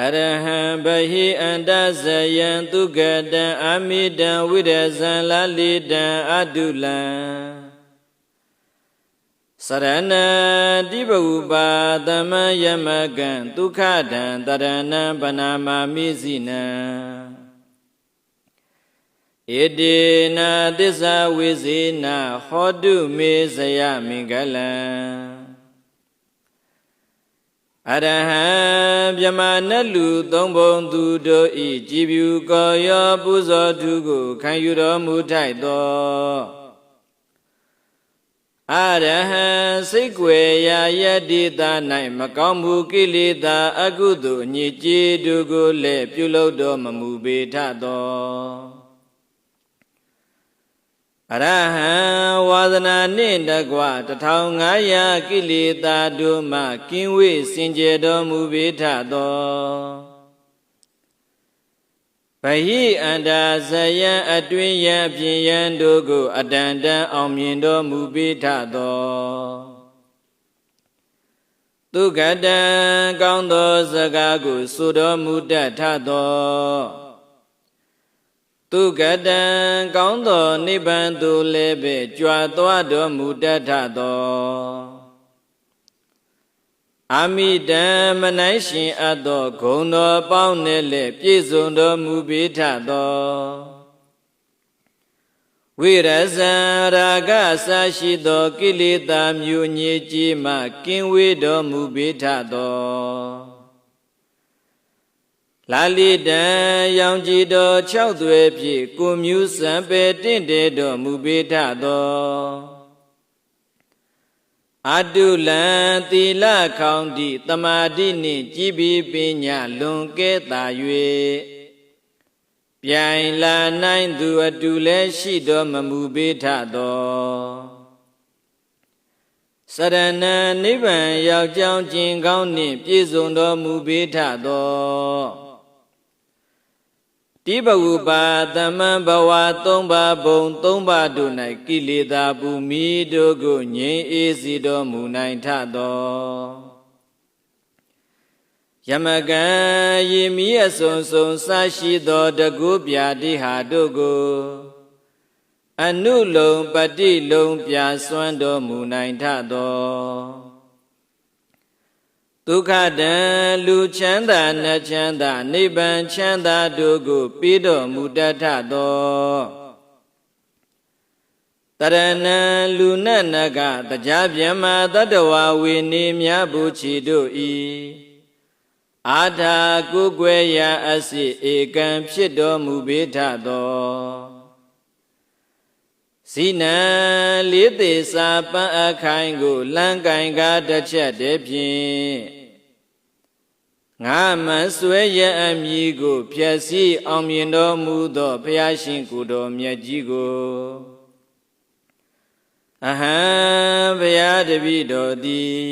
အရဟံဘဟိအန္တဇယံသူကတံအမိတံဝိရဇံလလိတံအတုလံစရဏတိဘဝပါသမယမကံဒုက္ခတံတရဏံပနာမာမိစိနံဣတိနာသစ္စာဝိဇေနဟောတုမေဇယမင်္ဂလံအရဟံ မြမနတ်လူသုံးပုံသူတို့ဤကြည်ဖြူကောရောပူဇော်သူကိုခံယူတော်မူထိုက်သောအရဟံစိတ်ွယ်ရာယတ္တိတာ၌မကောင်းမှုကိလေသာအကုသိုလ်အညစ်အကြေးတို့ကိုလည်းပြုလုပ်တော်မမူပေထသော အရဟံဝါဒနာနှင့်တကွ1500ကိလေသာတို့မှကင်းဝေးစင်ကြယ်တော်မူပေထသောဗဟိအန္တာဇယံအတွင်ယံပြင်ယံတို့ကိုအတန်တန်အောင်မြင်တော်မူပေထသောသူကတံကောင်းသောစကားကိုဆိုတော်မူတတ်ထသော သူကတံကောင်းသောနိဗ္ဗာန်သို့လည်းပဲကြွာသွားတော်မူတတ်ထသောအမိတံမနိုင်ရှင်အပ်သောဂုံတော်ပေါင်းနဲ့လည်းပြည့်စုံတော်မူပေထသောဝိရဇံရာဂဆာရှိသောကိလေသာမျိုးညစ်ကြေးမှကင်းဝေးတော်မူပေထသော လာလီတံရောင်ကြည်တော်၆သွဲဖြင့်ကိုမြူးစံပေတင့်တယ်တော်မူပေထသောအတုလံသီလခေါင်တိတမာတိနှင့်ကြည်ပြီးပညာလွန်ကဲတာ၍ပြိုင်လာနိုင်သူအတူလည်းရှိတော်မမူပေထသောစရဏနိဗ္ဗာန်ရောက်ကြောင်းကျင်ကောင်းနှင့်ပြည့်စုံတော်မူပေထသော တိဘဝပါသမံဘဝသုံးပါဘုံသုံးပါတို့၌ကိလေသာပူမိတို့ကိုငြိမ်းအေးစီတော်မူနိုင်ထသောယမကံယေမိအစုံစုံစရှိသောတကုပြာတိဟာတို့ကိုအနုလုံပတိလုံပြစွမ်းတော်မူနိုင်ထသော ဒုက္ခတံလူချမ်းသာနတ်ချမ်းသာနိဗ္ဗာန်ချမ်းသာတို့ကိုပြီးတော်မူတတ်ထသောတရဏံလူနတ်နကတရားဗျမတတ္တဝါဝေနေမြဘူးချီတို့ဤအာထာကုကွယ်ရာအစိဧကံဖြစ်တော်မူပေထသော ဇိနံလေးသေးစာပန်းအခိုင်ကိုလမ်းကင်ကားတစ်ချက်တည်းဖြင့်ငါမဆွဲရအမည်ကိုဖြည့်ဆည်းအောင်မြင်တော်မူသောဘုရားရှင်ကိုယ်တော်မြတ်ကြီးကိုအဟံဘုရားတပည့်တော်သည်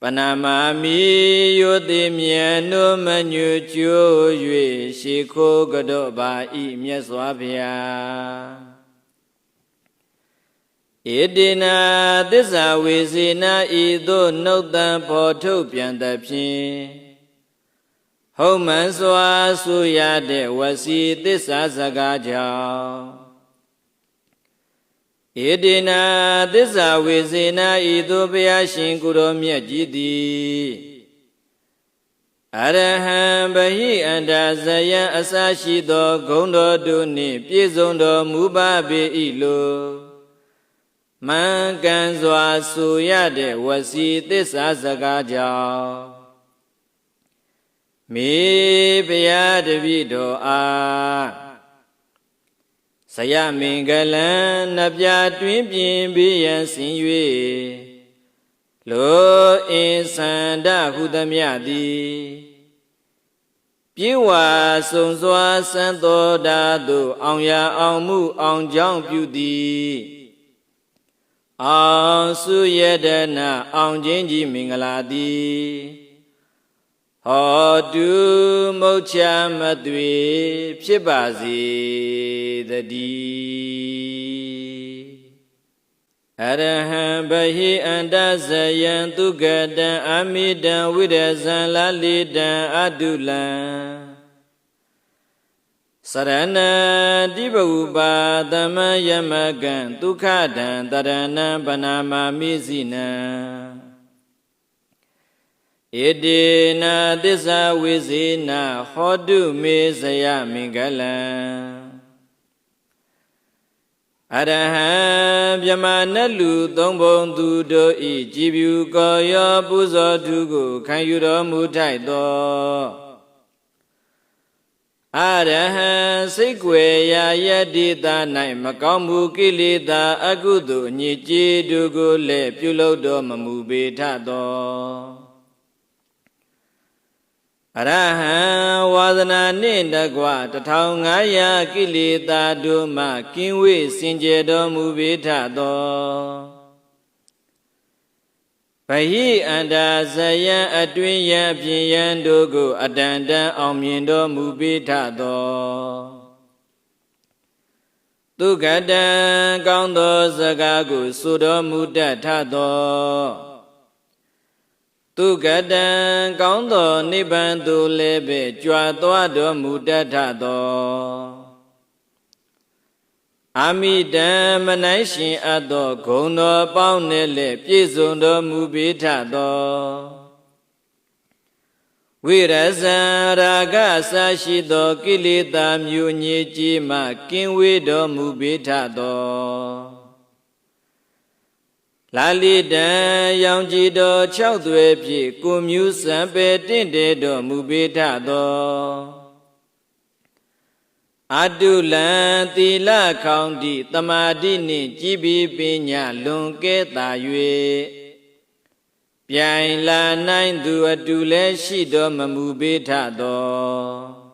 ပဏာမာမိယောတိမြေနုမညွကျိုး၍ရှ िख ိုးကြောပါဤမြတ်စွာဘုရား ဣတိနာသစ္စာဝေစေနာဤသို့နှုတ်တံဖော်ထုတ်ပြန်သဖြင့်ဟုတ်မှန်စွာဆိုရတဲ့ဝစီသစ္စာစကားကြောင့်ဣတိနာသစ္စာဝေစေနာဤသို့ဘုရားရှင်ကိုရောမြတ်ကြီးသည်အရဟံဗဟိအန္တဇယံအစရှိသောဂုံတော်တို့နှင့်ပြည့်စုံတော်မူပါပေ၏လို့ မှန်ကန်စွာဆိုရတဲ့ဝစီသစ္စာစကားကြောင့်မေဘုရားတပည့်တော်အားဆယမင်္ဂလံနပြတွင်ပြင်ပြီးရန်ဆင်၍လောအင်းစန္ဒဟုသမျှသည်ပြေဝါစုံစွာစံတော်တာသို့အောင်ရအောင်မှုအောင်ကြောင်းပြုသည် အောင်စုယတနာအောင်ခြင်းကြီးမင်္ဂလာသည်ဟောတုမုတ်ချမသွေဖြစ်ပါစေတည်းအရဟံဘဟိအန္တဇယံသူကတံအမိတံဝိရဇံလလိတံအတုလံ စရဏတိဘဝပါသမယမကံဒုက္ခတံတရဏံပနာမာမိစိနံဣတိနာသစ္စာဝိဇေနဟောတုမေဇယမင်္ဂလံအရဟံမြမနတ်လူသုံးဘုံသူတို့ဤကြည်ဖြူကောရောပူဇော်သူကိုခံယူတော်မူထိုက်သော အရဟံစိတ်ွယ်ရာယတ္တိတာ၌မကောင်းမှုကိလေသာအကုသိုလ်အညစ်အကြေးတို့ကိုလည်းပြုလုပ်တော်မမူပေထသောအရဟံဝါဒနာနှင့်တကွ1500ကိလေသာတို့မှကင်းဝေးစင်ကြယ်တော်မူပေထသော ဘယိအန္တာဇယံအတွင်ယံပြင်ယံတို့ကိုအတန်တန်အောင်မြင်တော်မူပေထသောသူကတံကောင်းသောစကားကိုဆိုတော်မူတတ်ထသောသူကတံကောင်းသောနိဗ္ဗာန်သို့လည်းပဲကြွာသွားတော်မူတတ်ထသော အမိတံမနိုင်ရှင်အပ်သောဂုံတော်ပေါင်းနဲ့လည်းပြည့်စုံတော်မူပေထသောဝိရဇံရာဂအစရှိသောကိလေသာမျိုးညစ်ကြီးမှကင်းဝေးတော်မူပေထသောလာလီတံရောင်ကြည်တော်၆သွဲဖြင့်ကိုမြူးစံပေတင့်တယ်တော်မူပေထသော အတုလံသီလခေါင်တိတမာတိနှင့်ကြည်ပြီးပညာလွန်ကဲတာ၍ပြိုင်လာနိုင်သူအတူလည်းရှိတော်မမူပေထသော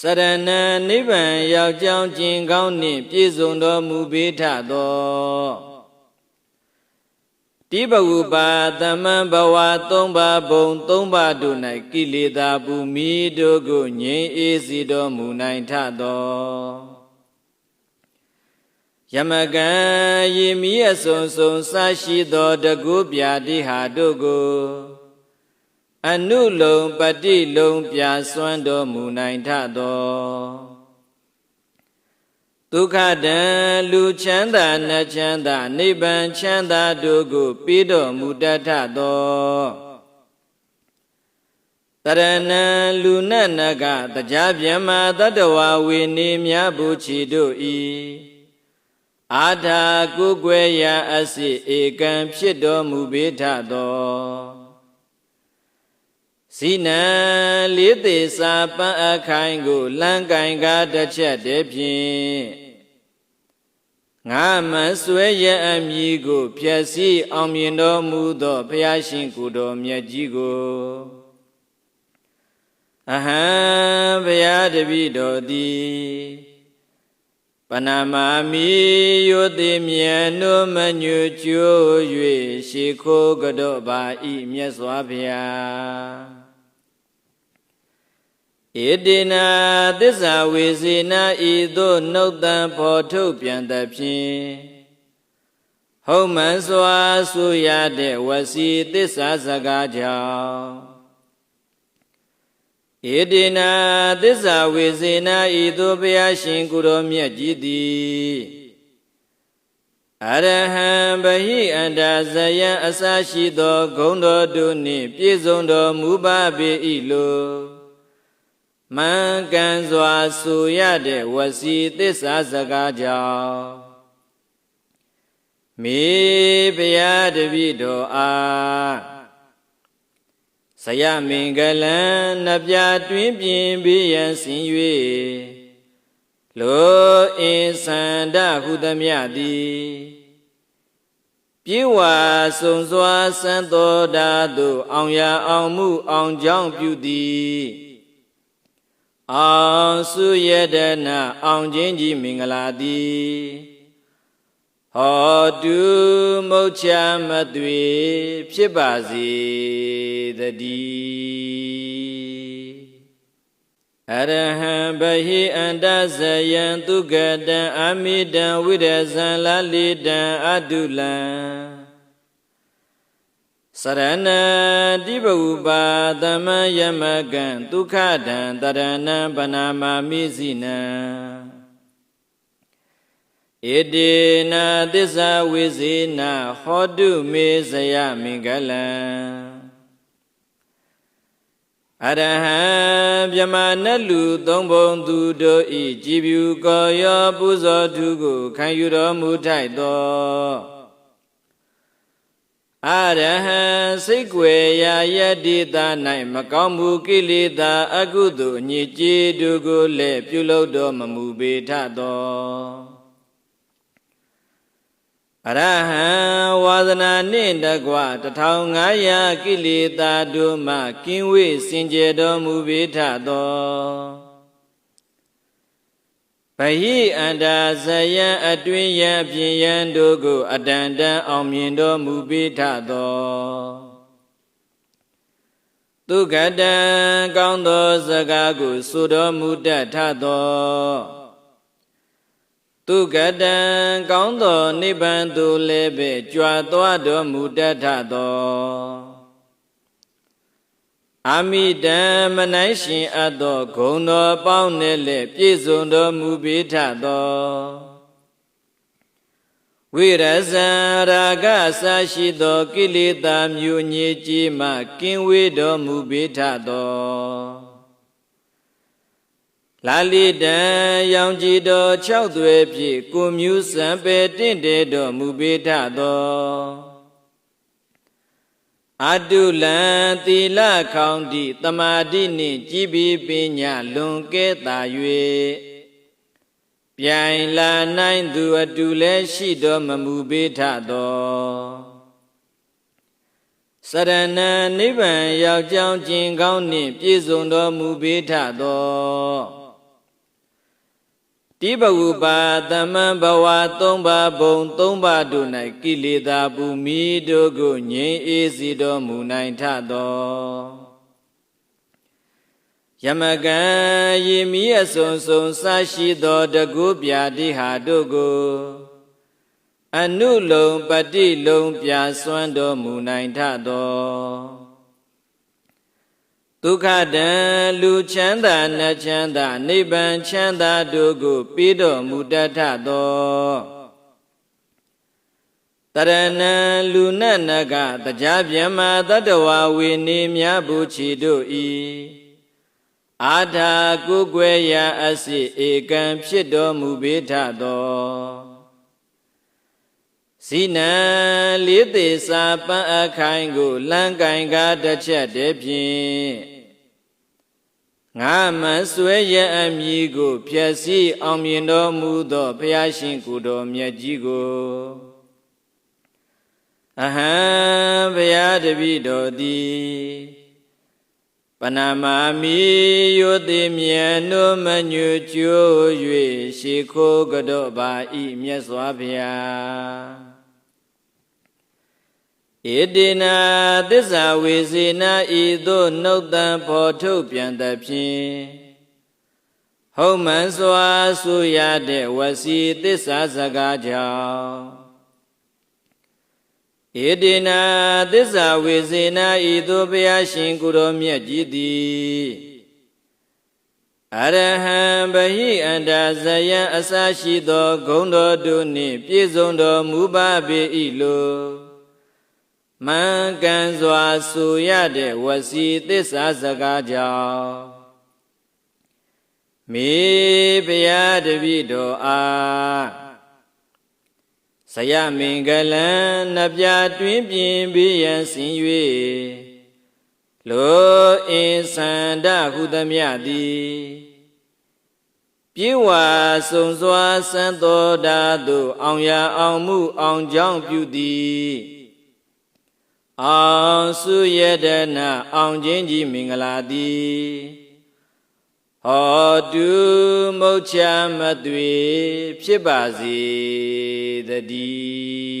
စရဏနိဗ္ဗာန်ရောက်ကြောင်းကျင်ကောင်းနှင့်ပြည့်စုံတော်မူပေထသော တိဘဝပါသမံဘဝသုံးပါဘုံသုံးပါတို့၌ကိလေသာပူမိတို့ကိုငြိမ်းအေးစီတော်မူနိုင်ထသောယမကံယေမိအစုံစုံစရှိသောတကုပြာတိဟာတို့ကိုအနုလုံပတိလုံပြစွမ်းတော်မူနိုင်ထသော ဒုက္ခတံလူချမ်းသာနတ်ချမ်းသာနိဗ္ဗာန်ချမ်းသာတို့ကိုပြီးတော်မူတတ်ထသောတရဏံလူနတ်နကတရားဗျမတတ္တဝါဝေနေမြဘူးချီတို့ဤအာထာကိုကွယ်ရာအစိဧကံဖြစ်တော်မူပေထသော ဇိနံလေးသေးစာပန်းအခိုင်ကိုလမ်းကင်ကားတစ်ချက်တည်းဖြင့်ငါမဆွဲရအမည်ကိုဖြည့်စည်းအောင်မြင်တော်မူသောဘုရားရှင်ကိုယ်တော်မြတ်ကြီးကိုအဟံဘုရားတပည့်တော်သည်ပဏမာမိယောတိမြေနုမညွကျိုး၍ရှ िख ိုးကတော့ပါဤမြတ်စွာဘုရား ဣတိနာသစ္စာဝေစေနာဤသို့နှုတ်တံဖော်ထုတ်ပြန်သဖြင့်ဟုတ်မှန်စွာဆိုရတဲ့ဝစီသစ္စာစကားကြောင့်ဣတိနာသစ္စာဝေစေနာဤသို့ဘုရားရှင်ကိုရောမြတ်ကြီးသည်အရဟံဗဟိအန္တာဇယံအစရှိသောဂုံတော်တို့နှင့်ပြည့်စုံတော်မူပါပေ၏လို့ မှန်ကန်စွာဆိုရတဲ့ဝစီသစ္စာစကားကြောင့်မေဘုရားတပည့်တော်အားဆယမင်္ဂလံနှပြတွင်ပြင်ပြီးရန်ဆင်၍လောအင်းစန္ဒဟုသမျှသည်ပြေဝါစုံစွာစံတော်ဓာသို့အောင်ရအောင်မှုအောင်ကြောင်းပြုသည် အောင်စုရတနာအောင်ချင်းကြီးမင်္ဂလာသည်ဟောတုမုတ်ချမသွေဖြစ်ပါစေတည်းအရဟံဘဟိအန္တဇယံသူကတံအမိတံဝိရဇံလလိတံအတုလံ စရဏတိဘဝပါသမယမကံဒုက္ခတံတရဏံပနာမာမိစိနံဣတိနာသစ္စာဝိဇေနဟောတုမေဇယမင်္ဂလံအရဟံမြမနတ်လူသုံးဘုံသူတို့ဤကြည်ဖြူကောရောပူဇော်သူကိုခံယူတော်မူထိုက်သော အရဟံစိတ်ွယ်ရာယတ္တိတာ၌မကောင်းမှုကိလေသာအကုသိုလ်အညစ်အကြေးတို့ကိုလည်းပြုလုပ်တော်မမူပေထသောအရဟံဝါဒနာနှင့်တကွ1500ကိလေသာတို့မှကင်းဝေးစင်ကြယ်တော်မူပေထသော ဘယိအန္တာဇယံအတွင်ယံပြင်ယံတို့ကိုအတန်တန်အောင်မြင်တော်မူပေထသောသူကတံကောင်းသောစကားကိုဆိုတော်မူတတ်ထသောသူကတံကောင်းသောနိဗ္ဗာန်သို့လည်းပဲကြွာသွားတော်မူတတ်ထသော အမိတံမနိုင်ရှင်အပ်သောဂုံတော်ပေါင်းနဲ့လည်းပြည့်စုံတော်မူပေထသောဝိရဇံရာဂအစရှိသောကိလေသာမျိုးညစ်ကြေးမှကင်းဝေးတော်မူပေထသောလာလီတံရောင်ကြည်တော်၆သွဲဖြင့်ကိုမြူးစံပဲတင့်တယ်တော်မူပေထသော အတုလံသီလခေါင်တိတမာတိနှင့်ကြည်ပြီးပညာလွန်ကဲတာ၍ပြိုင်လာနိုင်သူအတူလည်းရှိတော်မမူပေထသောစရဏနိဗ္ဗာန်ရောက်ကြောင်းကျင်ကောင်းနှင့်ပြည့်စုံတော်မူပေထသော တိဘဝပါသမံဘဝသုံးပါးဘုံသုံးပါးတို့၌ကိလေသာပူမီတို့ကိုငြိမ်းအေးစီတော်မူနိုင်ထသောယမကံယေမီအစုံစုံစရှိသောတကုပြာတိဟာတို့ကိုအနုလုံပတိလုံပြစွမ်းတော်မူနိုင်ထသော ဒုက္ခတံလူချမ်းသာနတ်ချမ်းသာနိဗ္ဗာန်ချမ်းသာတို့ကိုပြီးတော်မူတတ်ထသောတရဏံလူနတ်နကတရားဗျမတတ္တဝါဝေနေမြဘူးချီတို့ဤအာထာကိုကွယ်ရာအစိဧကံဖြစ်တော်မူပေထသော ဇိနံလေးသေးစာပန်းအခိုင်ကိုလမ်းကင်ကားတစ်ချက်တည်းဖြင့်ငါမဆွဲရအမည်ကိုဖြည့်စည်းအောင်မြင်တော်မူသောဘုရားရှင်ကိုယ်တော်မြတ်ကြီးကိုအဟံဘုရားတပည့်တော်သည်ပဏမာမိယောတိမြေနုမညွကျိုး၍ရှ िख ိုးကတော့ပါဤမြတ်စွာဘုရား ဣတိနာသစ္စာဝေစေနာဤသို့နှုတ်တံဖော်ထုတ်ပြန်သဖြင့်ဟုတ်မှန်စွာဆိုရတဲ့ဝစီသစ္စာစကားကြောင့်ဣတိနာသစ္စာဝေစေနာဤသို့ဘုရားရှင်ကိုရောမြတ်ကြီးသည်အရဟံဗဟိအန္တာဇယံအစရှိသောဂုံတော်တို့နှင့်ပြည့်စုံတော်မူပါပေ၏လို့ မှန်ကန်စွာဆိုရတဲ့ဝစီသစ္စာစကားကြောင့်မေဘုရားတပည့်တော်အားဆယမင်္ဂလံနှပြတွင်ပြင်ပြီးရန်ဆင်၍လောအင်းစန္ဒဟုသမျှသည်ပြေဝါစုံစွာစံတော်ဓာသို့အောင်ရအောင်မှုအောင်ကြောင်းပြုသည် အောင်စုရတနာအောင်ခြင်းကြီးမင်္ဂလာသည်ဟောတုမုတ်ချမသွေ ဖြစ်ပါစေတည်း